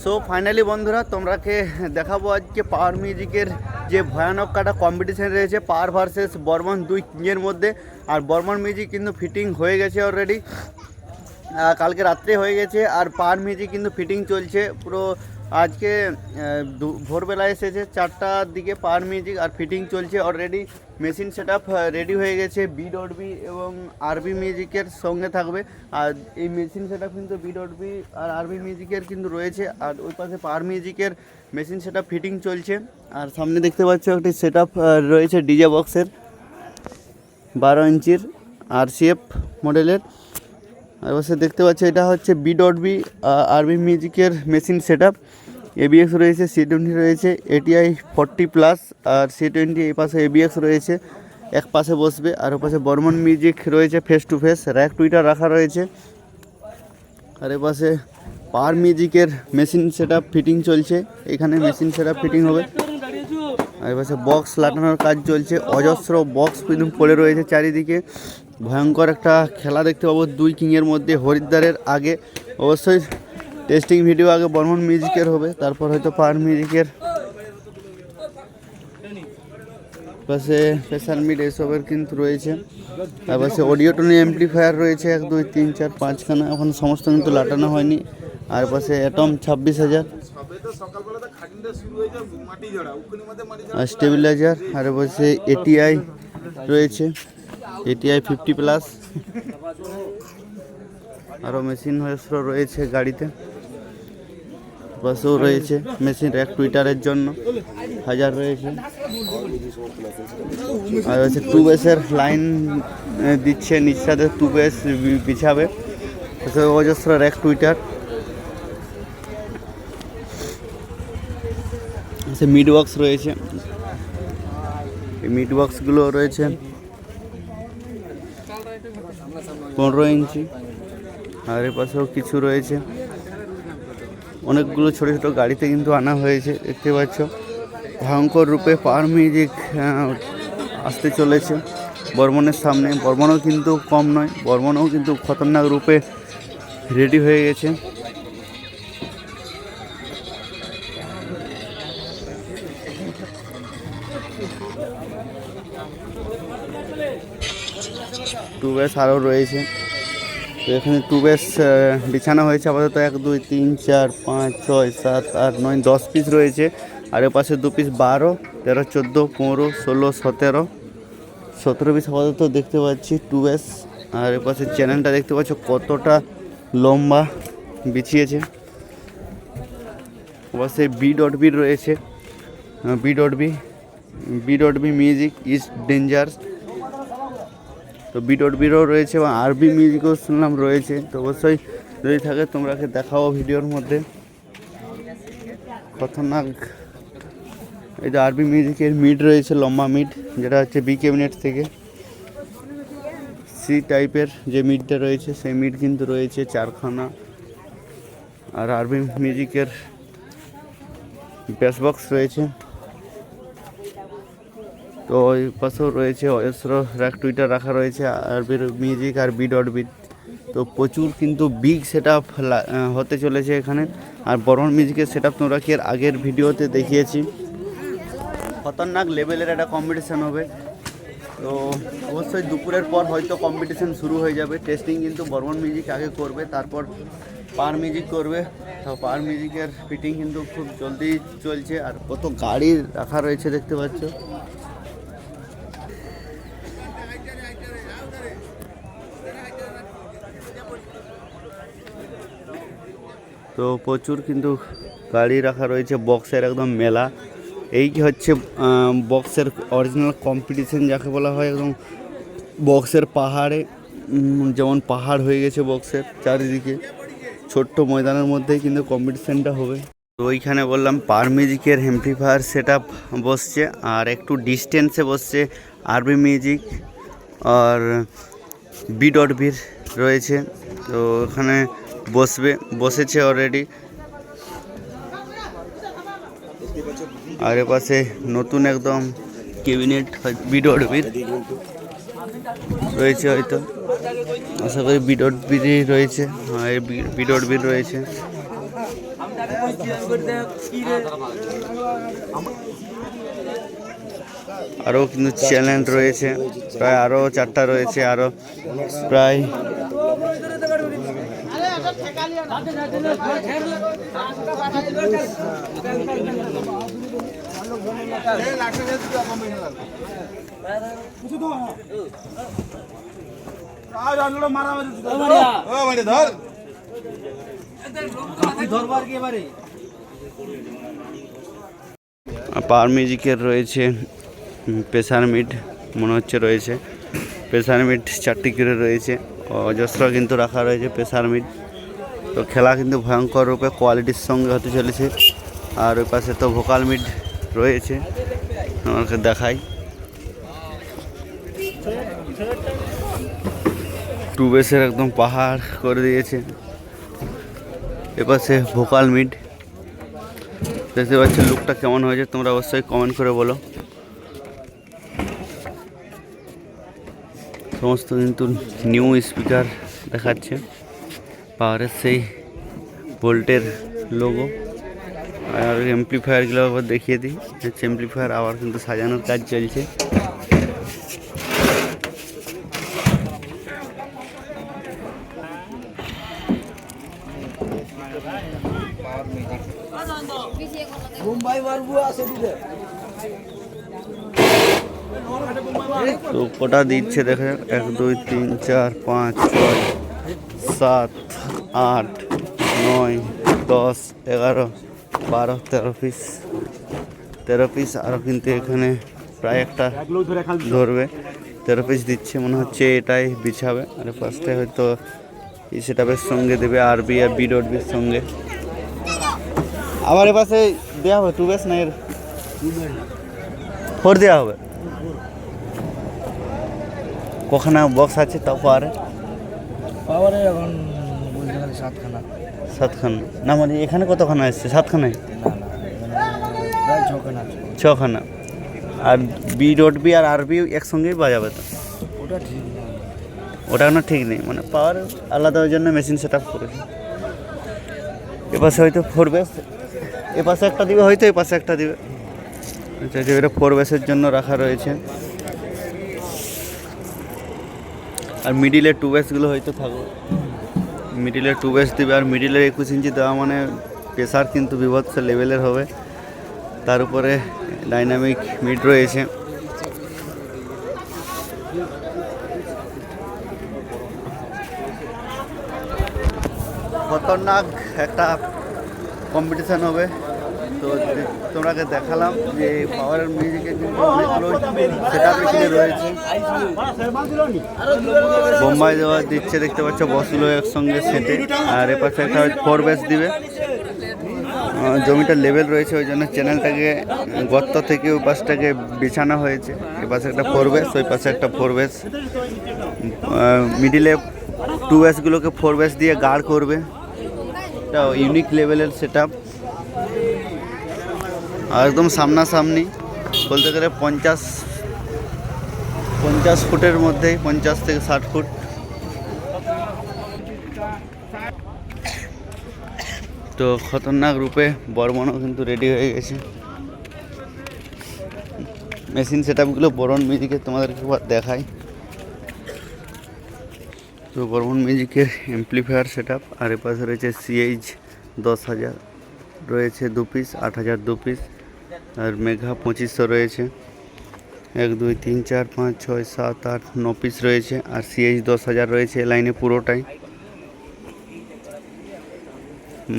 So finally বন্ধুরা, তোমরাকে দেখাবো আজকে পাওয়ার মিউজিকের যে ভয়ানক কাটা কম্পিটিশান রয়েছে পাওয়ার ভার্সেস বর্মন দুই কিংয়ের মধ্যে। আর বর্মন মিউজিক কিন্তু ফিটিং হয়ে গেছে অলরেডি কালকে রাত্রে হয়ে গেছে, আর পাওয়ার মিউজিক কিন্তু ফিটিং চলছে। পুরো আজকে ভোরবেলা এসেছে, চারটার দিকে পাওয়ার মিউজিক আর ফিটিং চলছে। অলরেডি মেশিন সেট রেডি হয়ে গেছে। বি ডট বি এবং আরবি মিউজিকের সঙ্গে থাকবে। আর এই মেশিন সেট কিন্তু বি ডট বি আর আরবি মিউজিকের কিন্তু রয়েছে। আর ওই পাশে পাওয়ার মিউজিকের মেশিন সেট ফিটিং চলছে। আর সামনে দেখতে পাচ্ছ একটি সেট রয়েছে ডিজে বক্সের বারো ইঞ্চির আর সিএফ মডেলের আর অবশ্যই দেখতে পাচ্ছ এটা হচ্ছে বি ডট বি আরবি মিউজিকের মেশিন সেট এবিএক্স রয়েছে সি টোয়েন্টি রয়েছে এটিআই ফর্টি প্লাস আর সি টোয়েন্টি এই পাশে এবিএক্স রয়েছে, এক পাশে বসবে আর পাশে বর্মন মিউজিক রয়েছে face to face rack tweeter রাখা রয়েছে। আর এ পাশে পাওয়ার মিউজিকের মেশিন সেট ফিটিং চলছে, এখানে মেশিন সেট ফিটিং হবে। আর এপাশে বক্স লাটানোর কাজ চলছে, অজস্র বক্স কিন্তু পড়ে রয়েছে চারিদিকে। ভয়ঙ্কর একটা খেলা দেখতে পাবো দুই কিংয়ের মধ্যে, হরিদ্বারের আগে। অবশ্যই টেস্টিং ভিডিও আগে বর্মন মিউজিকের হবে, তারপর হয়তো পার মিউজিকের পাশে স্পেশাল মিড এসবের কিন্তু রয়েছে। তার পাশে অডিও টোনি অ্যাম্পলিফায়ার রয়েছে, এক, দুই, তিন, চার, পাঁচখানা। এখন সমস্ত কিন্তু লাটানো হয়নি। আর পাশে অ্যাটম ছাব্বিশ হাজার। আর স্টেবিলাইজার আর বসে এটিআই রয়েছে। এটিআই ফিফটি প্লাস আরও মেশিন রয়েছে গাড়িতে। বাসেও রয়েছে, মেশিন এক টুইটারের জন্য হাজার রয়েছে। আর হচ্ছে টু বেসের লাইন দিচ্ছে নিচ সাথে টু বেস বিছাবে অজস্র এক টুইটার। সে মিড বক্স রয়েছে। এই মিড বক্সগুলো রয়েছে পনেরো ইঞ্চি। আর এর পাশেও কিছু রয়েছে। অনেকগুলো ছোটো ছোটো গাড়িতে কিন্তু আনা হয়েছে, দেখতে পাচ্ছ। ভয়ঙ্কর রূপে পার মিউজিক আসতে চলেছে। বর্মনের সামনে বর্মনও কিন্তু কম নয় বর্মনও কিন্তু খতরনাক রূপে রেডি হয়ে গেছে। টু বেস আরও রয়েছে। এখানে টু বেস বিছানো হয়েছে আপাতত এক, দুই, তিন, চার, পাঁচ, ছয়, সাত, আট, নয়, দশ পিস রয়েছে। আর পাশে দু পিস বারো, তেরো, চোদ্দ, পনেরো, ষোলো, সতেরো সতেরো পিস আপাতত দেখতে পাচ্ছি টু বেস আর পাশে চ্যানেলটা দেখতে পাচ্ছ কতটা লম্বা বিছিয়েছে। অবশ্যই বি ডট বি রয়েছে। B dot B B dot B music is danger তো বি ডট বিরও রয়েছে এবং আরবি মিউজিকও শুনলাম রয়েছে। তো অবশ্যই যদি থাকে তোমরাকে দেখাও ভিডিওর মধ্যে। খতরনাক। এই যে আরবি মিউজিকের মিড রয়েছে, লম্বা মিড যেটা হচ্ছে বি ক্যাবিনেট থেকে। সি টাইপের যে মিডটা রয়েছে, সেই মিড কিন্তু রয়েছে চারখানা। আর আরবি মিউজিকের বেস বক্স রয়েছে। তো ওই পাশেও রয়েছে অজস্র র্যাক টুইটার রাখা রয়েছে, আর মিউজিক আর বি ডট বিট তো প্রচুর কিন্তু বিগ সেট হতে চলেছে এখানে। আর বর্মন মিউজিকের সেট আপ তোমরা কি এর আগের ভিডিওতে দেখিয়েছি। খতরনাক লেভেলের একটা কম্পিটিশান হবে। তো অবশ্যই দুপুরের পর হয়তো কম্পিটিশান শুরু হয়ে যাবে। টেস্টিং কিন্তু বর্মন মিউজিক আগে করবে, তারপর পার মিউজিক করবে। তো পার মিউজিকের ফিটিং কিন্তু খুব জলদি চলছে। আর কত গাড়ি রাখা রয়েছে দেখতে পাচ্ছ। তো প্রচুর কিন্তু গাড়ি রাখা রয়েছে, বক্সের একদম মেলা। এই হচ্ছে বক্সের অরিজিনাল কম্পিটিশন যাকে বলা হয়, একদম বক্সের পাহাড়ে যেমন পাহাড় হয়ে গেছে বক্সের চারিদিকে, ছোট্ট ময়দানের মধ্যেই কিন্তু কম্পিটিশানটা হবে। তো ওইখানে বললাম পার মিউজিকের হ্যাম্পলিফায়ার সেট বসছে, আর একটু ডিস্টেন্সে বসছে আরবি মিউজিক আর বি ডট বির রয়েছে। তো ওখানে বসবে, বসেছে অলরেডি আর পাশে নতুন একদম ক্যাবিনেট বি ডট রয়েছে হয়তো। আশা করি বি ডট রয়েছে। হ্যাঁ রয়েছে। আরও কিন্তু চ্যালেঞ্জ রয়েছে। প্রায় আরও চারটা রয়েছে, আরও প্রায় পাওয়ার মিউজিকের রয়েছে প্রেসার মিট মনে হচ্ছে রয়েছে। প্রেসার মিট চারটি করে রয়েছে। অজস্র কিন্তু রাখা রয়েছে প্রেসার মিট। তো খেলা কিন্তু ভয়ঙ্কর রূপে কোয়ালিটির সঙ্গে হতে চলেছে। আর ওই পাশে তো ভোকাল মিট রয়েছে। আমাকে দেখাই। টু বেসের একদম পাহাড় করে দিয়েছে। এপাশে ভোকাল মিট। দেখতে পাচ্ছি লুকটা কেমন হয়েছে, তোমরা অবশ্যই কমেন্ট করে বলো। সমস্ত কিন্তু নিউ স্পিকার দেখাচ্ছে। পাওয়ারের সেই ভোল্টের লোগো আর এমপ্লিফায়ারগুলো আবার দেখিয়ে দিই। হচ্ছে এমপ্লিফায়ার আবার কিন্তু সাজানোর কাজ চলছে। তো কটা দিচ্ছে দেখে এক, দুই, তিন, চার, পাঁচ, ছয়, সাত, আট, নয়, দশ, এগারো, বারো, তেরো পিস। তেরো পিস আরও কিন্তু এখানে প্রায় একটা ধরবে। তেরো পিস দিচ্ছে, মনে হচ্ছে এটাই বিছাবে। আর ফার্স্টে হয়তো সেটাপের সঙ্গে দেবে আরবি আর বি ডট বির সঙ্গে। আবার এ পাশে দেওয়া হবে টু বেস না এর? ফোর দেওয়া হবে। কখানা বক্স আছে তাও পারে পাওয়ারে এখন বলতে গেলে সাতখানা। সাতখানা। না মানে এখানে কতখানা এসছে? সাতখানায়? প্রায় ছখানা ছখানা। আর বি ডট বি আর আরবি একসঙ্গেই বাজাবে তো? ওটা ঠিক না। ওটা না ঠিক নেই। মানে পাওয়ার আলাদা ওই জন্য মেশিন সেট আপ করেছে এপাশে হয়তো ফোর বেস এপাশে একটা দিবে হয়তো এপাশে একটা দিবে। আচ্ছা আচ্ছা, এটা ফোর বেসের জন্য রাখা রয়েছে। আর মিডিলে টু বেসগুলো হয়তো থাকবে মিডিলে টু বেস দিবে আর মিডিলে একুশ ইঞ্চি দেওয়া মানে প্রেসার কিন্তু বিভৎস লেভেলের হবে। তার উপরে ডাইনামিক মিড রয়েছে। খতরনাক একটা কম্পিটিশান হবে। তো তোমাকে দেখালাম যে পাওয়ারের মিউজিকের কিন্তু অনেকগুলো সেট এখানে রয়েছে। বোম্বাই দেওয়া দিচ্ছে দেখতে পাচ্ছ বসগুলো একসঙ্গে সেটে আর এপাশে একটা ফোর বেস দিবে। আহ, জমিটার লেভেল রয়েছে ওই জন্য চ্যানেলটাকে গর্ত থেকে ওই পাশটাকে বিছানো হয়েছে। এ পাশে একটা ফোর বেস ওই পাশে একটা ফোর বেস মিডিলে টু বেসগুলোকে ফোর বেস দিয়ে গার্ড করবে। ইউনিক লেভেলের সেট আর একদম সামনাসামনি বলতে গেলে পঞ্চাশ পঞ্চাশ ফুটের মধ্যেই পঞ্চাশ থেকে ষাট ফুট। তো খতরনাক রূপে বর্মনও কিন্তু রেডি হয়ে গেছে। মেশিন সেট আপগুলো বরণ মিউজিকে তোমাদেরকে একবার দেখাই। তো বর্মন মিউজিকের এমপ্লিফায়ার সেট আপ আর এ পাশে রয়েছে সিএইচ দশ হাজার, রয়েছে দু পিস আট হাজার দু পিস আর মেঘা পঁচিশশো রয়েছে। এক, দুই, তিন, চার, পাঁচ, ছয়, সাত, আট, ন পিস রয়েছে আর সিএইচ দশ হাজার রয়েছে লাইনে পুরোটাই।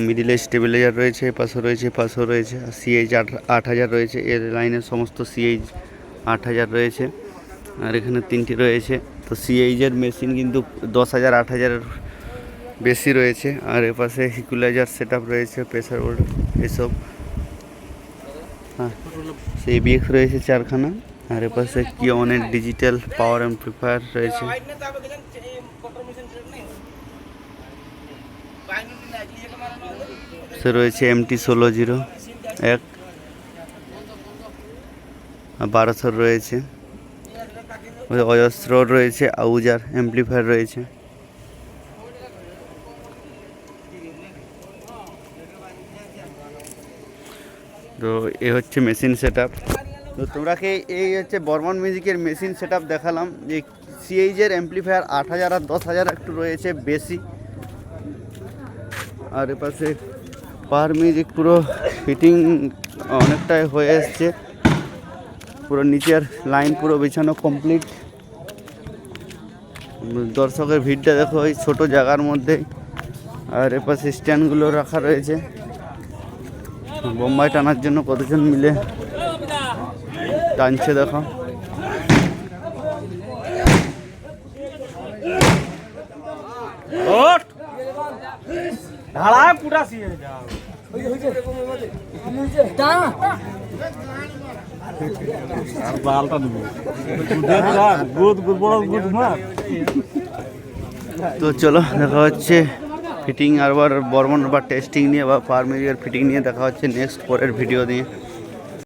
মিডিলে স্টেবিলাইজার রয়েছে এপাশে রয়েছে এপাশেও রয়েছে আর সিএইচ আট আট হাজার রয়েছে। এর লাইনের সমস্ত সিএইচ আট হাজার রয়েছে আর এখানে তিনটি রয়েছে। তো সিএইচের মেশিন কিন্তু দশ হাজার, আট হাজারের বেশি রয়েছে আর এপাশে হিকুলাইজার সেট রয়েছে প্রেসার বোর্ড এসব। সেই বিএক্স রয়েছে চারখানা, আর এপাশে অনেক ডিজিটাল পাওয়ার অ্যাম্প্লিফায়ার রয়েছে। সে রয়েছে এমটি ষোলো জিরো এক বারোশোর রয়েছে। অজস্র রয়েছে, আউজার অ্যাম্প্লিফায়ার রয়েছে। তো এ হচ্ছে মেশিন সেট তো তোমরাকে এই হচ্ছে বর্মন মিউজিকের মেশিন সেট দেখালাম। যে সিএইচের অ্যাম্পলিফায়ার আট হাজার আর দশ হাজার একটু রয়েছে বেশি। আর এপাশে পাওয়ার মিউজিক পুরো ফিটিং অনেকটাই হয়ে এসছে। পুরো নিচের লাইন পুরো বিছানো কমপ্লিট দর্শকের ভিড়টা দেখো ওই ছোটো জায়গার মধ্যে আর এপাশে স্ট্যান্ডগুলো রাখা রয়েছে। বোম্বাই টানার জন্য কতজন মিলে টানছে দেখো তো চলো দেখা হচ্ছে ফিটিং আবার বর্মন বা টেস্টিং নিয়ে বা পারমিজের ফিটিং নিয়ে দেখা হচ্ছে নেক্সট পরের ভিডিও দিয়ে